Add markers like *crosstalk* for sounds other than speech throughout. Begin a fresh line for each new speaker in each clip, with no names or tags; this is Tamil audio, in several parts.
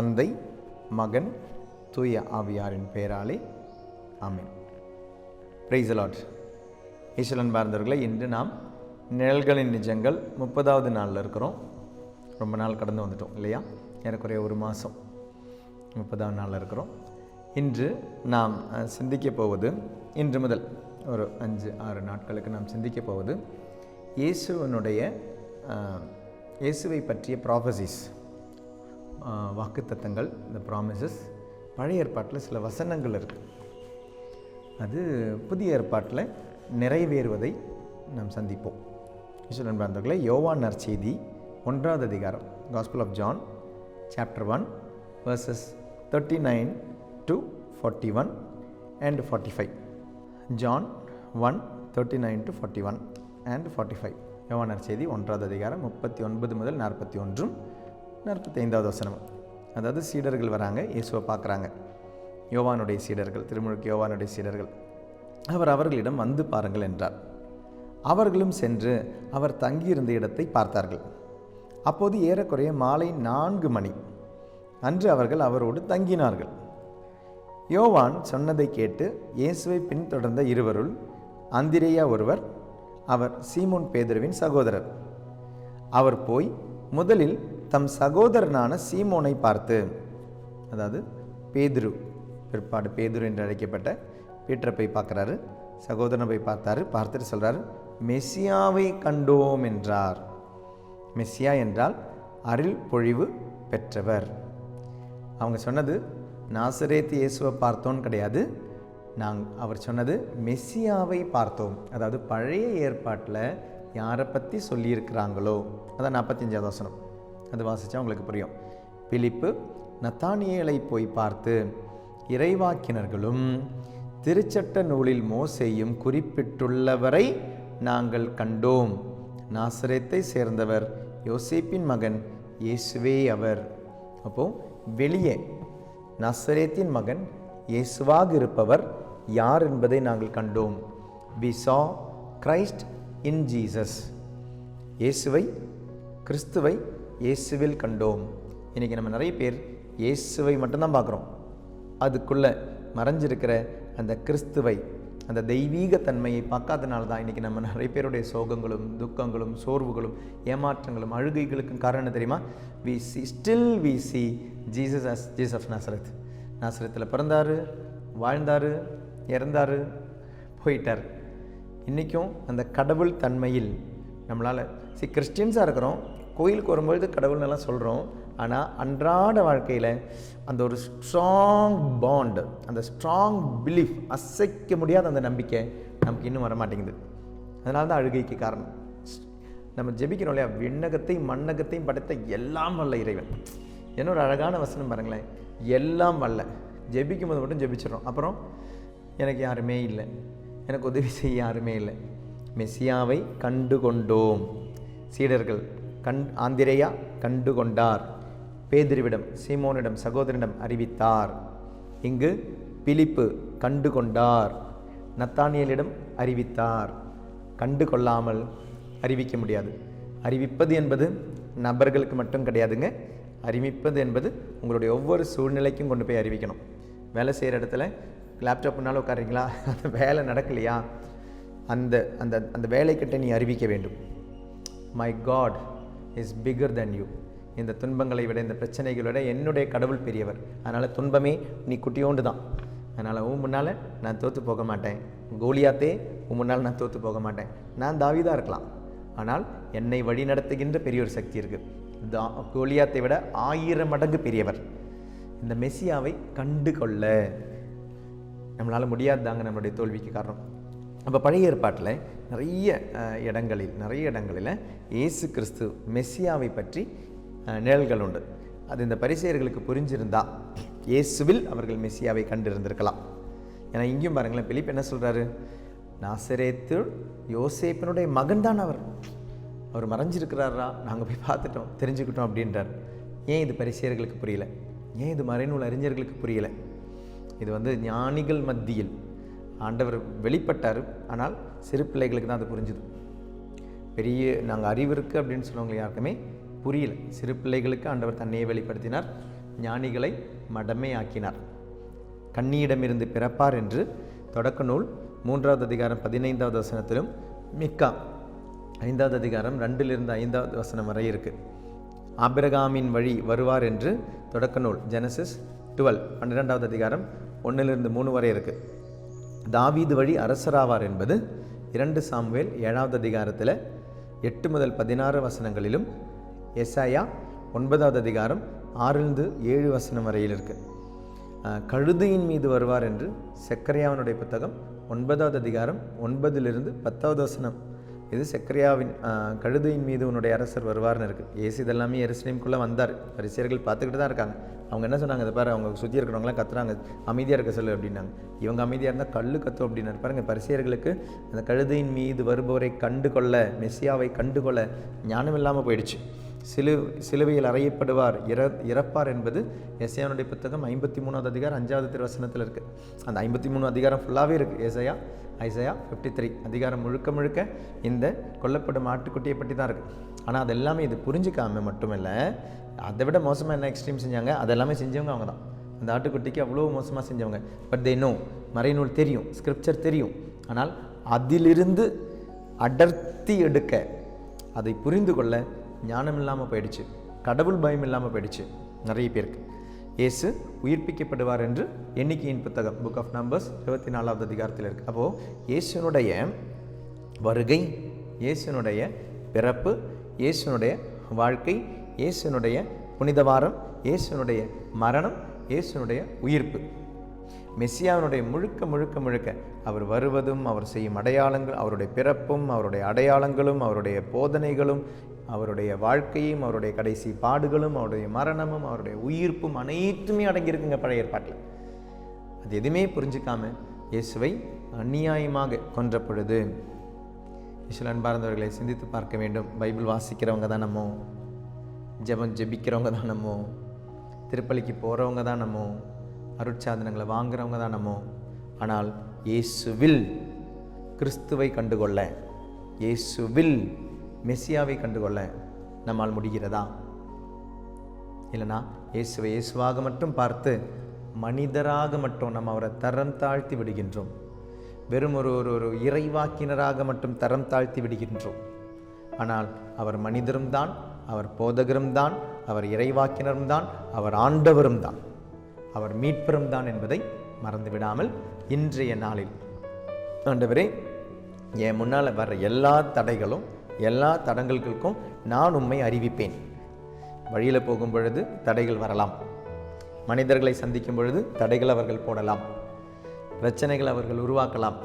தந்தை மகன் தூய ஆவியாரின் பெயராலே ஆமீன். பிரைஸ் அலாட் ஈஸ்வரன் பார்ந்தவர்களை இன்று நாம் நிழல்களின் நிஜங்கள் முப்பதாவது நாளில் இருக்கிறோம். ரொம்ப நாள் கடந்து வந்துட்டோம் இல்லையா? ஏறக்குறைய ஒரு மாதம் முப்பதாவது நாளில் இருக்கிறோம். இன்று நாம் சிந்திக்க சிந்திக்கப் போவது இன்று முதல் ஒரு அஞ்சு ஆறு நாட்களுக்கு நாம் சிந்திக்கப் போவது இயேசுவனுடைய இயேசுவை பற்றிய ப்ராஃபசிஸ் வாக்குத்தத்தங்கள் இந்த ப்ராமிசஸ் பழைய ஏற்பாட்டில் சில வசனங்கள் இருக்குது அது புதிய ஏற்பாட்டில் நிறைவேறுவதை நாம் சந்திப்போம். ஈஸ்வரன் பிராந்தர்களை யோவான் நற்செய்தி ஒன்றாவது அதிகாரம் gospel of John chapter one verses thirty nine to forty one and forty five John one thirty nine to forty one and forty five யோவான் நற்செய்தி ஒன்றாவது அதிகாரம் முப்பத்தி ஒன்பது முதல் நாற்பத்தி ஒன்றும் நாற்பத்தி ஐந்தாவது வசனம். அதாவது சீடர்கள் வராங்க இயேசுவை பார்க்குறாங்க. யோவானுடைய சீடர்கள் திருமுழுக்கு யோவானுடைய சீடர்கள் அவர் அவர்களிடம் வந்து பாருங்கள் என்றார். அவர்களும் சென்று அவர் தங்கியிருந்த இடத்தை பார்த்தார்கள். அப்போது ஏறக்குறைய மாலை நான்கு மணி. அன்று அவர்கள் அவரோடு தங்கினார்கள். யோவான் சொன்னதை கேட்டு இயேசுவை பின்தொடர்ந்த இருவருள் அந்திரேயா ஒருவர் அவர் சீமோன் பேதுருவின் சகோதரர். அவர் போய் முதலில் தம் சகோதரனான சீமோனை பார்த்து அதாவது பேதுரு பிற்பாடு பேதுரு என்று அழைக்கப்பட்ட பீட்டரை போய் பார்க்குறாரு சகோதரனை போய் பார்த்தாரு பார்த்துட்டு சொல்கிறாரு மெஸ்ஸியாவை கண்டோம் என்றார். மெஸ்ஸியா என்றால் அருள் பொழிவு பெற்றவர். அவங்க சொன்னது நாசரேத் இயேசுவை பார்த்தோன்னு கிடையாது. நாங் அவர் சொன்னது மெஸ்ஸியாவை பார்த்தோம். அதாவது பழைய ஏற்பாட்டில் யாரை பற்றி சொல்லியிருக்கிறாங்களோ? அதான் நாற்பத்தஞ்சாவது வசனம். அது வாசித்தா உங்களுக்கு புரியும். பிலிப்பு நத்தானியலை போய் பார்த்து இறைவாக்கினர்களும் திருச்சட்ட நூலில் மோசையும் குறிப்பிட்டுள்ளவரை நாங்கள் கண்டோம். நாசரத்தை சேர்ந்தவர் யோசேப்பின் மகன் இயேசுவே அவர். அப்போ வெளியே நசரேத்தின் மகன் இயேசுவாக இருப்பவர் யார் என்பதை நாங்கள் கண்டோம். We saw Christ in Jesus இயேசுவை கிறிஸ்துவை இயேசுவில் கண்டோம். இன்றைக்கி நம்ம நிறைய பேர் இயேசுவை மட்டும்தான் பார்க்குறோம். அதுக்குள்ளே மறைஞ்சிருக்கிற அந்த கிறிஸ்துவை அந்த தெய்வீக தன்மையை பார்க்காதனால தான் இன்றைக்கி நம்ம நிறைய பேருடைய சோகங்களும் துக்கங்களும் சோர்வுகளும் ஏமாற்றங்களும் அழுகைகளுக்கும் காரணம் தெரியுமா? We see still we see Jesus as Jesus of Nazareth நாசரத்தில் பிறந்தார் வாழ்ந்தார் இறந்தார் போயிட்டார். இன்றைக்கும் அந்த கடவுள் தன்மையில் நம்மளால் சி கிறிஸ்டின்ஸாக இருக்கிறோம் கோயிலுக்கு வரும்பொழுது கடவுள்னு எல்லாம் சொல்கிறோம் ஆனால் அன்றாட வாழ்க்கையில் அந்த ஒரு ஸ்ட்ராங் பாண்ட் அந்த ஸ்ட்ராங் பிலீஃப் அசைக்க முடியாத அந்த நம்பிக்கை நமக்கு இன்னும் வர மாட்டேங்குது அதனால தான் அழுகைக்கு காரணம். நம்ம ஜெபிக்கிறோம் இல்லையா? விண்ணகத்தையும் மண்ணகத்தையும் படைத்த எல்லாம் வல்ல இறைவன். என்ன ஒரு அழகான வசனம் பாருங்களேன். எல்லாம் வல்ல. ஜெபிக்கும் போது மட்டும் ஜெபிச்சிடறோம். அப்புறம் எனக்கு யாருமே இல்லை. எனக்கு உதவி செய்ய யாருமே இல்லை. மெஸ்ஸியாவை கண்டு கொண்டோம். சீடர்கள் கண் ஆந்திரேயா கண்டு கொண்டார் பேதிருவிடம் சீமோனிடம் சகோதரனிடம் அறிவித்தார். இங்கு பிலிப்பு கண்டு கொண்டார் நத்தானியலிடம் அறிவித்தார். கண்டு கொள்ளாமல் அறிவிக்க முடியாது. அறிவிப்பது என்பது நபர்களுக்கு மட்டும் கிடையாதுங்க. அறிவிப்பது என்பது உங்களுடைய ஒவ்வொரு சூழ்நிலைக்கும் கொண்டு போய் அறிவிக்கணும். வேலை செய்கிற இடத்துல லேப்டாப் முன்னால் உட்காருங்களா *laughs* அந்த வேலை நடக்கலையா? அந்த அந்த அந்த வேலைக்கிட்ட நீ அறிவிக்க வேண்டும். My God is bigger than you இந்த துன்பங்களை விட இந்த பிரச்சனைகளை விட என்னுடைய கடவுள் பெரியவர். அதனால் துன்பமே நீ குட்டியோண்டு தான். அதனால் உன் முன்னால் நான் தோற்று போக மாட்டேன். கோலியாத்தே உன் முன்னால் நான் தோற்று போக மாட்டேன். நான் தாவிதாக இருக்கலாம். ஆனால் என்னை வழி நடத்துகின்ற பெரிய ஒரு சக்தி இருக்குது தா கோலியாத்தை விட ஆயிரம் மடங்கு பெரியவர். இந்த மெஸ்ஸியாவை கண்டு கொள்ள நம்மளால் முடியாதுதாங்க நம்மளுடைய தோல்விக்கு காரணம். அப்போ பழைய ஏற்பாட்டில் நிறைய இடங்களில் நிறைய இடங்களில் இயேசு கிறிஸ்து மெஸ்ஸியாவை பற்றி நிழல்கள் உண்டு. அது இந்த பரிசெயர்களுக்கு புரிஞ்சிருந்தா இயேசுவில் அவர்கள் மெஸ்ஸியாவை கண்டிருந்திருக்கலாம். ஏன்னா இங்கேயும் பாருங்களேன் பிலிப் என்ன சொல்கிறாரு நாசரேத்து யோசேப்பினுடைய மகன் தான் அவர். அவர் மறைஞ்சிருக்கிறாரா? நாங்கள் போய் பார்த்துட்டோம் தெரிஞ்சுக்கிட்டோம் அப்படின்றார். ஏன் இது பரிசெயர்களுக்கு புரியல? ஏன் இது மறைநூல் அறிஞர்களுக்கு புரியல? இது வந்து ஞானிகள் மத்தியில் ஆண்டவர் வெளிப்பட்டார். ஆனால் சிறு பிள்ளைகளுக்கு தான் அது புரிஞ்சுது. பெரிய நாங்கள் அறிவு இருக்குது அப்படின்னு சொல்லுவவங்க யாருக்குமே புரியல. சிறு பிள்ளைகளுக்கு ஆண்டவர் தன்னையே வெளிப்படுத்தினார். ஞானிகளை மடமையாக்கினார் கண்ணியிடமிருந்து பிறப்பார் என்று தொடக்க நூல் மூன்றாவது அதிகாரம் பதினைந்தாவது வசனத்திலும் மிக்கா ஐந்தாவது அதிகாரம் ரெண்டிலிருந்து ஐந்தாவது வசனம் வரை இருக்குது ஆபிரகாமின் வழி வருவார் என்று தொடக்க நூல் ஜெனசிஸ் டுவெல் பன்னிரெண்டாவது அதிகாரம் ஒன்றிலிருந்து மூணு வரை இருக்குது தாவீது வழி அரசராவார் என்பது இரண்டு சாம்வேல் ஏழாவது அதிகாரத்தில் எட்டு முதல் பதினாறு வசனங்களிலும் எஸ்ஐயா ஒன்பதாவது அதிகாரம் ஆறிலிருந்து ஏழு வசனம் வரையில் இருக்கு. கழுதையின் மீது வருவார் என்று செக்கரையாவனுடைய புத்தகம் ஒன்பதாவது அதிகாரம் ஒன்பதிலிருந்து பத்தாவது வசனம். இது செக்கரியாவின் கழுதையின் மீது உன்னுடைய அரசர் வருவார்னு இருக்குது ஏசு இதெல்லாமே எருசலேமுக்குள்ளே வந்தார். பரிசியர்கள் பார்த்துக்கிட்டு தான் இருக்காங்க. அவங்க என்ன சொன்னாங்க இதை பாரு அவங்க சுற்றி இருக்கிறவங்களாம் கத்துறாங்க. அமைதியாக இருக்க சொல்லு அப்படின்னாங்க. இவங்க அமைதியாக இருந்தால் கல் கத்தும் அப்படின்னாரு பாருங்க பரிசியர்களுக்கு அந்த கழுதையின் மீது வருபவரை கண்டு கொள்ள மெஸ்ஸியாவை கண்டு கொள்ள ஞானம் இல்லாமல் போயிடுச்சு. சிலு சிலுவையில் அறையப்படுவார். இற இறப்பார் என்பது எசையானுடைய புத்தகம் ஐம்பத்தி மூணாவது அதிகாரம் அஞ்சாவது திருவசனத்தில் இருக்குது அந்த ஐம்பத்தி மூணு அதிகாரம் ஃபுல்லாகவே இருக்குது ஏசையா ஐசையா ஃபிஃப்டி த்ரீ அதிகாரம் முழுக்க முழுக்க இந்த கொல்லப்படும் ஆட்டுக்குட்டியை பற்றி தான் இருக்குது ஆனால் அது எல்லாமே இது புரிஞ்சுக்காம மட்டுமில்லை அதை விட மோசமாக என்ன எக்ஸ்ட்ரீம் செஞ்சாங்க? அதெல்லாமே செஞ்சவங்க அவங்க தான். அந்த ஆட்டுக்குட்டிக்கு அவ்வளோ மோசமாக செஞ்சவங்க. பட் தே நோ மறைநூல் தெரியும். ஸ்கிரிப்சர் தெரியும். ஆனால் அதிலிருந்து அடர்த்தி எடுக்க அதை புரிந்து கொள்ள ஞானம் இல்லாமல் போயிடுச்சு. கடவுள் பயம் இல்லாமல் போயிடுச்சு. நிறைய பேருக்கு. இயேசு உயிர்ப்பிக்கப்படுவார் என்று எண்ணிக்கையின் புத்தகம் புக் ஆஃப் நம்பர்ஸ் இருபத்தி நாலாவது அதிகாரத்தில் இருக்கு. அப்போது இயேசுனுடைய வருகை இயேசுனுடைய பிறப்பு இயேசுனுடைய வாழ்க்கை இயேசுனுடைய புனித வாரம் இயேசுனுடைய மரணம் இயேசுனுடைய உயிர்ப்பு. மெஸ்ஸியாவினுடைய முழுக்க முழுக்க முழுக்க அவர் வருவதும் அவர் செய்யும் அடையாளங்கள் அவருடைய பிறப்பும் அவருடைய அடையாளங்களும் அவருடைய போதனைகளும் அவருடைய வாழ்க்கையும் அவருடைய கடைசி பாடுகளும் அவருடைய மரணமும் அவருடைய உயிர்ப்பும் அனைத்துமே அடங்கியிருக்குங்க பழைய ஏற்பாட்டில். அது எதுவுமே புரிஞ்சுக்காம இயேசுவை அநியாயமாக கொன்ற பொழுது இஸ்வல் அன்பார்ந்தவர்களை சிந்தித்து பார்க்க வேண்டும். பைபிள் வாசிக்கிறவங்க தான் நம்ம ஜெபிக்கிறவங்க தான் நம்ம திருப்பலிக்கு போகிறவங்க தான் நம்ம அருட்சாதனங்களை வாங்குறவங்க தான் நம்ம. ஆனால் இயேசுவில் கிறிஸ்துவை கண்டுகொள்ள இயேசுவில் மெஸ்ஸியாவை கண்டுகொள்ள நம்மால் முடிகிறதா? இல்லைனா இயேசுவை இயேசுவாக மட்டும் பார்த்து மனிதராக மட்டும் நம்ம அவரை தரம் தாழ்த்தி விடுகின்றோம். வெறும் ஒரு ஒரு ஒரு இறைவாக்கினராக மட்டும் தரம் தாழ்த்தி விடுகின்றோம். ஆனால் அவர் மனிதரும் தான் அவர் போதகரும் தான் அவர் இறைவாக்கினரும் தான் அவர் ஆண்டவரும் தான். அவர் மீட்பரும் தான் என்பதை மறந்து விடாமல் இன்றைய நாளில் ஆண்டவரே என் முன்னால் வர்ற எல்லா தடைகளும் எல்லா தடங்கல்களுக்கும் நான் உண்மை அறிவிப்பேன். வழியில் போகும் பொழுது தடைகள் வரலாம். மனிதர்களை சந்திக்கும் பொழுது தடைகள் அவர்கள் போடலாம். பிரச்சனைகள் அவர்கள் உருவாக்கலாம்.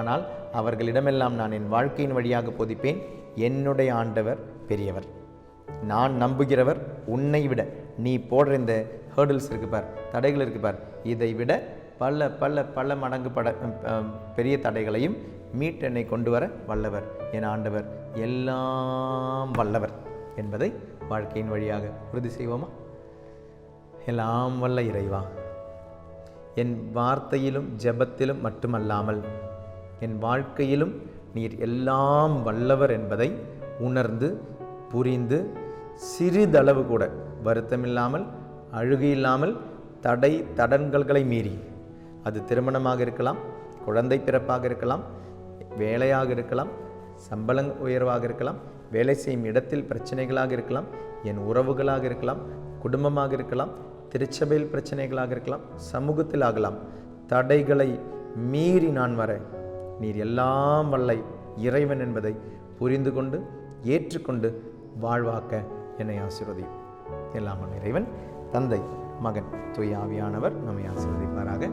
ஆனால் அவர்களிடமெல்லாம் நான் என் வாழ்க்கையின் வழியாக போதிப்பேன். என்னுடைய ஆண்டவர் பெரியவர். நான் நம்புகிறவர் உன்னை விட. நீ போடுற இந்த ஹேர்டில்ஸ் இருக்கு பார் தடைகள் இருக்கு பார். இதை விட பல பல பல மடங்கு பட பெரிய தடைகளையும் மீட்டெண்ணை கொண்டு வர வல்லவர் என் ஆண்டவர். எல்லாம் வல்லவர் என்பதை வாழ்க்கையின் வழியாக உறுதி செய்வோமா? எல்லாம் வல்ல இறைவா என் வார்த்தையிலும் ஜெபத்திலும் மட்டுமல்லாமல் என் வாழ்க்கையிலும் நீர் எல்லாம் வல்லவர் என்பதை உணர்ந்து புரிந்து சிறிதளவு கூட வருத்தமில்லாமல் அழுகை இல்லாமல் தடை தடங்கல்களை மீறி அது திருமணமாக இருக்கலாம் குழந்தை பிறப்பாக இருக்கலாம் வேலையாக இருக்கலாம் சம்பளம் உயர்வாக இருக்கலாம் வேலை செய்யும் இடத்தில் பிரச்சனைகளாக இருக்கலாம் என் உறவுகளாக இருக்கலாம் குடும்பமாக இருக்கலாம் திருச்சபையில் பிரச்சனைகளாக இருக்கலாம் சமூகத்தில் ஆகலாம். தடைகளை மீறி நான் வர நீர் எல்லாம் வல்லை இறைவன் என்பதை புரிந்து கொண்டு ஏற்றுக்கொண்டு வாழ்வாக்க என்னை ஆசிர்வதியும். எல்லாம் இறைவன் தந்தை மகன் தூய ஆவியானவர் நம்மை ஆசீர்வதிப்பாராக.